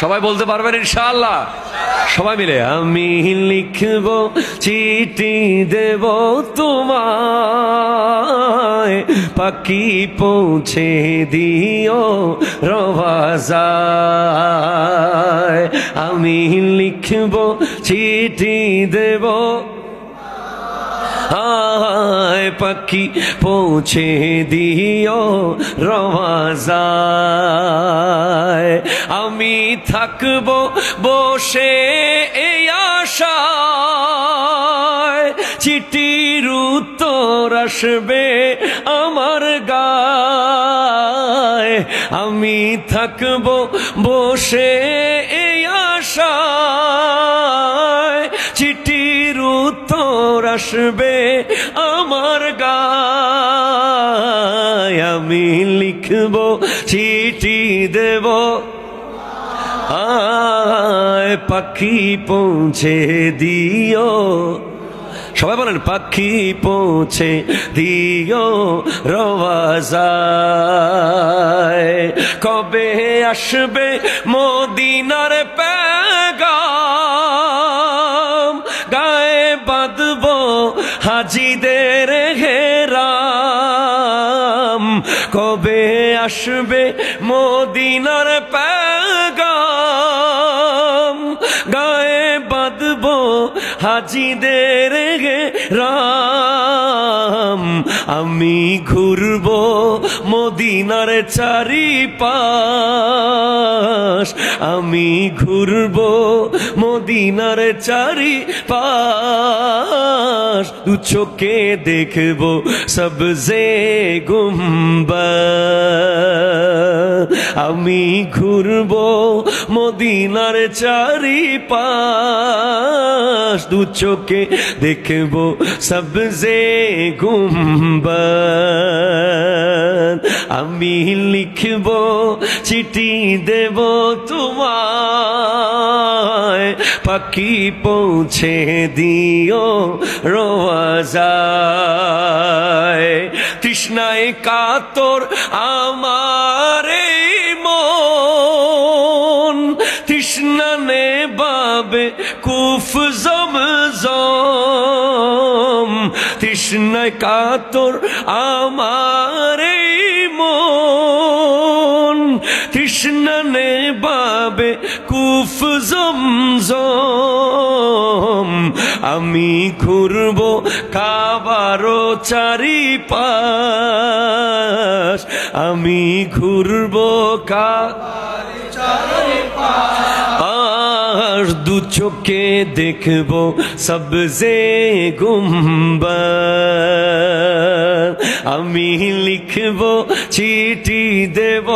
সবাই বলতে পারবেন ইনশাআল্লাহ? সবাই মিলে, আমি লিখব, চিঠি দেব তোমায়। পাখি পৌঁছে দিও রবাজায় আমি লিখব, চিঠি দেব পাখি পৌঁছে দিও রওয়াজায় আমি থাকব বসে এই আশায়। চিঠির উত্তর আসবে আমার গায়। আমি থাকব বসে এই আশায়। আসবে আমার গায়। আমি লিখব, চিঠি দেব। পাখি পৌঁছে দিও। সবাই বলেন, পাখি পৌঁছে দিও রওয়াজায় কবে আসবে মদিনার পেগাম কবে আসবে মদিনার পাগাম? গায়ে বাঁধব হাজিদের রাম। আমি ঘুরব মদিনার চারি পাশ আমি ঘুরব মদিনার চারি পাশ দু চোখে দেখব সবজে গুম্বা আমি ঘুরব মদিনার চারি পাশ দু চোখে দেখব সবজে গুম্বা আমি লিখব, চিঠি দেব তোমায়। পাখি পৌঁছে দিও রোয়াজায় তৃষ্ণায় কাতর আমার মন। তৃষ্ণানে বাবে কুফ জমজম তৃষ্ণায় কাতর আমার মন। তৃষ্ণানে বাবে কুফ জমজম আমি ঘুরব কাবারো চারি পাশ আমি ঘুরব কা আর দু চোখে দেখব সবজে গুম্বা আমি লিখব চিঠি দেব।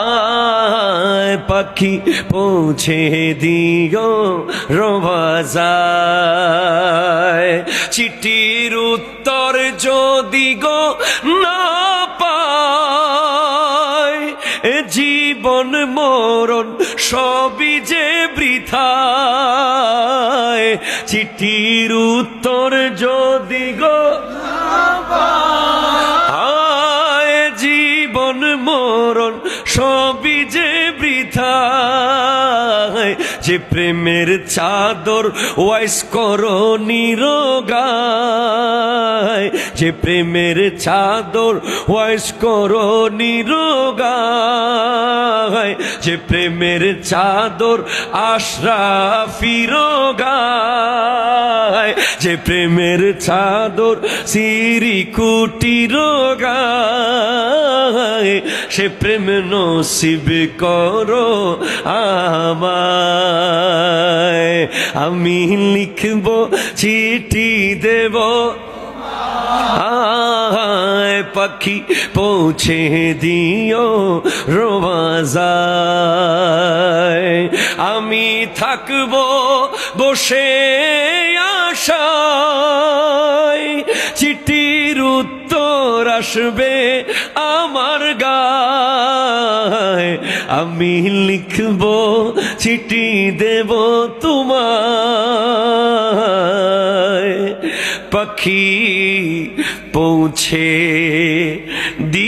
আয় পাখি পৌঁছে দিও রবাজায় চিঠির উত্তর যদি গো না পায়, এ জীবন মরণ সবই যে বৃথায়। চিঠির উত্তর যদি গো হায় বৃথায় যে প্রেমের চাদর ওয়াইস করো নিরোগায়। যে প্রেমের চাদর ওয়াইস করো নিরোগায়, যে প্রেমের চাদর আশরা ফিরোগায়, যে প্রেমের চাদর সিরি কুটির গায় সে প্রেম নসিব করো আমায়। আমি লিখব চিঠি দেব আয় পাখি পৌঁছে দিও রোবাজায় আমি থাকব বসে আশায় চিঠির উত্তর আসবে আমার গা আমি লিখব চিঠি দেব তোমায় পাখি পৌঁছে দিও